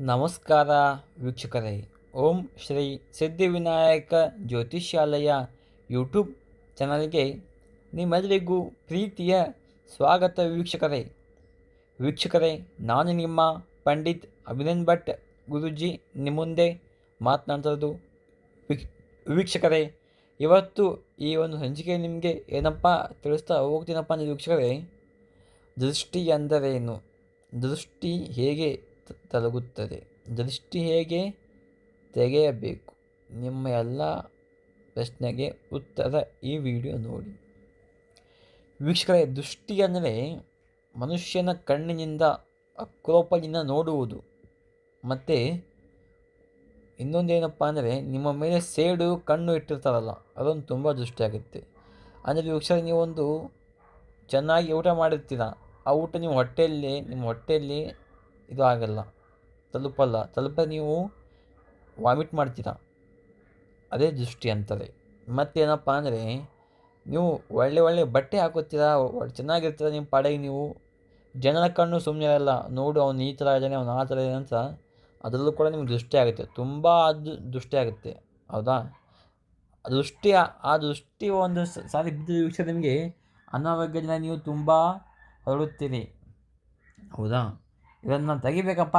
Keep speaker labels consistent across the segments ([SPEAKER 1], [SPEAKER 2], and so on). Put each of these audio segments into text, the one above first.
[SPEAKER 1] ನಮಸ್ಕಾರ ವೀಕ್ಷಕರೇ. ಓಂ ಶ್ರೀ ಸಿದ್ಧಿವಿನಾಯಕ ಜ್ಯೋತಿಷ್ಯಾಲಯ ಯೂಟ್ಯೂಬ್ ಚಾನಲ್ಗೆ ನಿಮ್ಮೆಲ್ಲರಿಗೂ ಪ್ರೀತಿಯ ಸ್ವಾಗತ ವೀಕ್ಷಕರೇ. ವೀಕ್ಷಕರೇ, ನಾನು ನಿಮ್ಮ ಪಂಡಿತ್ ಅಭಿನಂದ್ ಭಟ್ ಗುರುಜಿ. ನಿಮ್ಮ ಮುಂದೆ ಮಾತನಾಡ್ತಿರೋದು ವೀಕ್- ವೀಕ್ಷಕರೇ, ಇವತ್ತು ಈ ಒಂದು ಸಂಚಿಕೆ ನಿಮಗೆ ಏನಪ್ಪ ತಿಳಿಸ್ತಾ ಹೋಗ್ತೀನಪ್ಪ ಅಂದರೆ ವೀಕ್ಷಕರೇ, ದೃಷ್ಟಿ ಎಂದರೇನು ದೃಷ್ಟಿ ಹೇಗೆ ತಲುಗುತ್ತದೆ. ದೃಷ್ಟಿ ಹೇಗೆ? ತೆಗೆಯಬೇಕು. ನಿಮ್ಮ ಎಲ್ಲ ಪ್ರಶ್ನೆಗೆ ಉತ್ತರ ಈ ವಿಡಿಯೋ ನೋಡಿ. ವೀಕ್ಷಕರೇ, ದೃಷ್ಟಿ ಅಂದರೆ ಮನುಷ್ಯನ ಕಣ್ಣಿನಿಂದ ಅಕ್ರೋಪದಿಂದ ನೋಡುವುದು. ಮತ್ತು ಇನ್ನೊಂದೇನಪ್ಪ ಅಂದರೆ ನಿಮ್ಮ ಮೇಲೆ ಸೇಡು ಕಣ್ಣು ಇಟ್ಟಿರ್ತಾರಲ್ಲ, ಅದೊಂದು ತುಂಬ ದೃಷ್ಟಿಯಾಗುತ್ತೆ. ಅಂದರೆ ವೀಕ್ಷಕರ, ನೀವೊಂದು ಚೆನ್ನಾಗಿ ಊಟ ಮಾಡಿರ್ತೀರ? ಆ ಊಟ ನೀವು ಹೊಟ್ಟೆಯಲ್ಲಿ, ನಿಮ್ಮ ಹೊಟ್ಟೆಯಲ್ಲಿ ಇದು ಆಗಲ್ಲ ತಲುಪಲ್ಲ. ತಲುಪ ನೀವು ವಾಮಿಟ್ ಮಾಡ್ತೀರಾ? ಅದೇ ದೃಷ್ಟಿ ಅಂತಾರೆ ಮತ್ತೇನಪ್ಪ ಅಂದರೆ, ನೀವು ಒಳ್ಳೆ ಒಳ್ಳೆ ಬಟ್ಟೆ ಹಾಕೋತೀರ? ಚೆನ್ನಾಗಿರ್ತೀರ ನಿಮ್ಮ ಪಾಡಿಗೆ ನೀವು? ಜನರ ಕಣ್ಣು ಸುಮ್ಮನೆ ಇರಲ್ಲ. ನೋಡು ಅವ್ನು ಈ ಥರ ಇದ್ದಾನೆ, ಅವ್ನು ಆ ಥರ ಇದ್ದಾನೆ ಅಂತ ಅದರಲ್ಲೂ ಕೂಡ ನಿಮ್ಗೆ ದೃಷ್ಟಿ ಆಗುತ್ತೆ. ತುಂಬ ಅದು ದೃಷ್ಟಿ ಆಗುತ್ತೆ. ಹೌದಾ? ದೃಷ್ಟಿ, ಆ- ದೃಷ್ಟಿ ಒಂದು ಸಾರಿ ಬಿದ್ದ ವಿಷಯ ನಿಮಗೆ ಅನಾರೋಗ್ಯದಿಂದ ನೀವು ತುಂಬ ಹೊರಡುತ್ತೀರಿ. ಹೌದಾ? ಇದನ್ನು ತೆಗಿಬೇಕಪ್ಪ.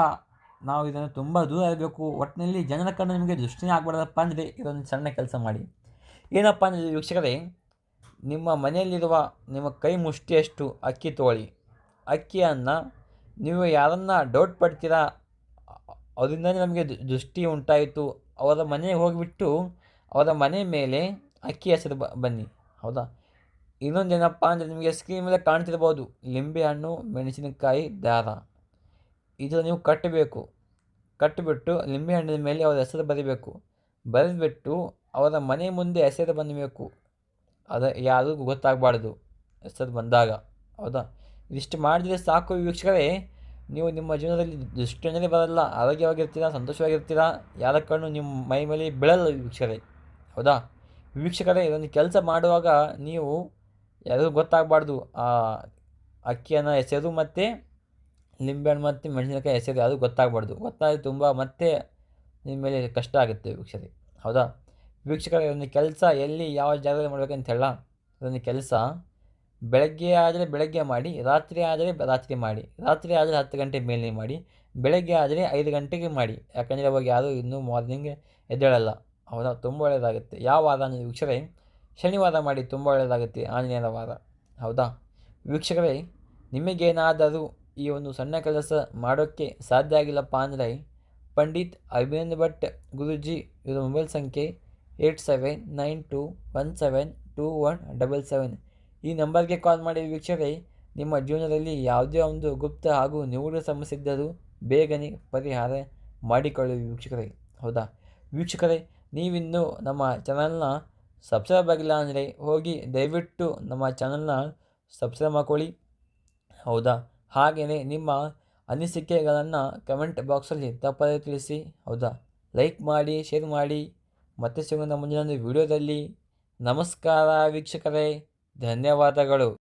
[SPEAKER 1] ನಾವು ಇದನ್ನು ತುಂಬ ದೂರ ಇರಬೇಕು. ಒಟ್ಟಿನಲ್ಲಿ ಜನರ ಕಣ್ಣು ನಿಮಗೆ ದೃಷ್ಟಿನೇ ಆಗಬಾರ್ದಪ್ಪ ಅಂದರೆ ಇದೊಂದು ಸಣ್ಣ ಕೆಲಸ ಮಾಡಿ. ಏನಪ್ಪ ಅಂದರೆ ವೀಕ್ಷಕರೇ? ನಿಮ್ಮ ಮನೆಯಲ್ಲಿರುವ ನಿಮ್ಮ ಕೈ ಮುಷ್ಟಿಯಷ್ಟು ಅಕ್ಕಿ ತಗೊಳ್ಳಿ. ಅಕ್ಕಿಯನ್ನು ನೀವು ಯಾರನ್ನು ಡೌಟ್ ಪಡ್ತೀರಾ? ಅದರಿಂದಲೇ ನಮಗೆ ದೃಷ್ಟಿ ಉಂಟಾಯಿತು. ಅವರ ಮನೆಗೆ ಹೋಗಿಬಿಟ್ಟು ಅವರ ಮನೆ ಮೇಲೆ ಅಕ್ಕಿ ಹೆಸರು ಬನ್ನಿ. ಹೌದಾ? ಇನ್ನೊಂದೇನಪ್ಪ ಅಂದರೆ ನಿಮಗೆ ಸ್ಕ್ರೀನ್ ಮೇಲೆ ಕಾಣ್ತಿರ್ಬೋದು. ಲಿಂಬೆ ಹಣ್ಣು, ಮೆಣಸಿನಕಾಯಿ, ದಾರ. ಇದು ನೀವು ಕಟ್ಟಬೇಕು. ಕಟ್ಟಿಬಿಟ್ಟು ಲಿಂಬೆ ಹಣ್ಣಿನ ಮೇಲೆ ಅವರ ಹೆಸರು ಬರೀಬೇಕು. ಬರೆದ್ಬಿಟ್ಟು ಅವರ ಮನೆ ಮುಂದೆ ಹೆಸರು ಬಂದಬೇಕು ಅದ ಯಾರಿಗೂ ಗೊತ್ತಾಗಬಾರ್ದು ಹೆಸರು ಬಂದಾಗ. ಹೌದಾ? ಇದಿಷ್ಟು ಮಾಡಿದರೆ ಸಾಕು ವೀಕ್ಷಕರೇ. ನೀವು ನಿಮ್ಮ ಜೀವನದಲ್ಲಿ ದುಷ್ಟನೇ ಬರಲ್ಲ, ಆರೋಗ್ಯವಾಗಿರ್ತೀರ, ಸಂತೋಷವಾಗಿರ್ತೀರ, ಯಾರ ಕಣ್ಣು ನಿಮ್ಮ ಮೈ ಮೇಲೆ ಬೀಳಲ್ಲ ವೀಕ್ಷಕರೇ. ಹೌದಾ? ವೀಕ್ಷಕರೇ, ಇದೊಂದು ಕೆಲಸ ಮಾಡುವಾಗ ನೀವು ಯಾರಿಗೂ ಗೊತ್ತಾಗಬಾರ್ದು. ಆ ಅಕ್ಕಿಯನ್ನು ಹೆಸರು ಮತ್ತು ಲಿಂಬೆಹಣ್ಣು ಮತ್ತು ಮೆಣಸಿನಕಾಯಿ ಹೆಸರು ಅದು ಗೊತ್ತಾಗಬಾರ್ದು. ಗೊತ್ತಾಗಿ ತುಂಬ ಮತ್ತೆ ನಿಮ್ಮ ಮೇಲೆ ಕಷ್ಟ ಆಗುತ್ತೆ ವೀಕ್ಷಕರಿಗೆ ಹೌದಾ? ವೀಕ್ಷಕರೇ ಒಂದು ಕೆಲಸ ಎಲ್ಲಿ ಯಾವ ಜಾಗದಲ್ಲಿ ಮಾಡಬೇಕಂತ ಹೇಳ ಅದೊಂದು ಕೆಲಸ ಬೆಳಗ್ಗೆ ಆದರೆ ಬೆಳಗ್ಗೆ ಮಾಡಿ, ರಾತ್ರಿ ಆದರೆ ರಾತ್ರಿ ಮಾಡಿ, ರಾತ್ರಿ ಆದರೆ ಹತ್ತು ಗಂಟೆ ಮೇಲೆ ಮಾಡಿ, ಬೆಳಗ್ಗೆ ಆದರೆ ಐದು ಗಂಟೆಗೆ ಮಾಡಿ. ಯಾಕಂದರೆ ಅವಾಗ ಯಾರೂ ಇನ್ನೂ ಮಾರ್ನಿಂಗ್ ಎದ್ದೇಳಲ್ಲ. ಹೌದಾ? ತುಂಬ ಒಳ್ಳೆಯದಾಗುತ್ತೆ ಯಾವ ವಾರ ಅಂದರೆ ವೀಕ್ಷಕರೇ, ಶನಿವಾರ ಮಾಡಿ ತುಂಬ ಒಳ್ಳೆಯದಾಗುತ್ತೆ ಆಂಜನೇಯನ ವಾರ. ಹೌದಾ? ವೀಕ್ಷಕರೇ, ನಿಮಗೇನಾದರೂ ಈ ಒಂದು ಸಣ್ಣ ಕೆಲಸ ಮಾಡೋಕ್ಕೆ ಸಾಧ್ಯ ಆಗಿಲ್ಲಪ್ಪ ಅಂದರೆ ಪಂಡಿತ್ ಅಭಿನಂದ್ ಭಟ್ ಗುರುಜಿ ಇವರ ಮೊಬೈಲ್ ಸಂಖ್ಯೆ eight seven nine two one seven two one double seven. ಈ ನಂಬರ್ಗೆ ಕಾಲ್ ಮಾಡಿ ವೀಕ್ಷಕರೇ, ನಿಮ್ಮ ಜೀವನದಲ್ಲಿ ಯಾವುದೇ ಒಂದು ಗುಪ್ತ ಹಾಗೂ ನಿಗೂಢ ಸಮಸ್ಯೆ ಇದ್ದರೂ ಬೇಗನೆ ಪರಿಹಾರ ಮಾಡಿಕೊಳ್ಳಿ ವೀಕ್ಷಕರೇ. ಹೌದಾ? ವೀಕ್ಷಕರೇ, ನೀವಿನ್ನೂ ನಮ್ಮ ಚಾನಲ್ನ ಸಬ್ಸ್ಕ್ರೈಬ್ ಆಗಿಲ್ಲ ಅಂದರೆ ಹೋಗಿ ದಯವಿಟ್ಟು ನಮ್ಮ ಚಾನಲ್ನ ಸಬ್ಸ್ಕ್ರೈಬ್ ಮಾಡ್ಕೊಳ್ಳಿ. ಹೌದಾ? ಹಾಗೆಯೇ ನಿಮ್ಮ ಅನಿಸಿಕೆಗಳನ್ನು ಕಮೆಂಟ್ ಬಾಕ್ಸಲ್ಲಿ ತಪ್ಪದೇ ತಿಳಿಸಿ, ಹೌದಾ? ಲೈಕ್ ಮಾಡಿ ಶೇರ್ ಮಾಡಿ. ಮತ್ತೆ ಸಿಗೋಣ ಮುಂದಿನ ಒಂದು ವಿಡಿಯೋದಲ್ಲಿ ನಮಸ್ಕಾರ ವೀಕ್ಷಕರೇ. ಧನ್ಯವಾದಗಳು.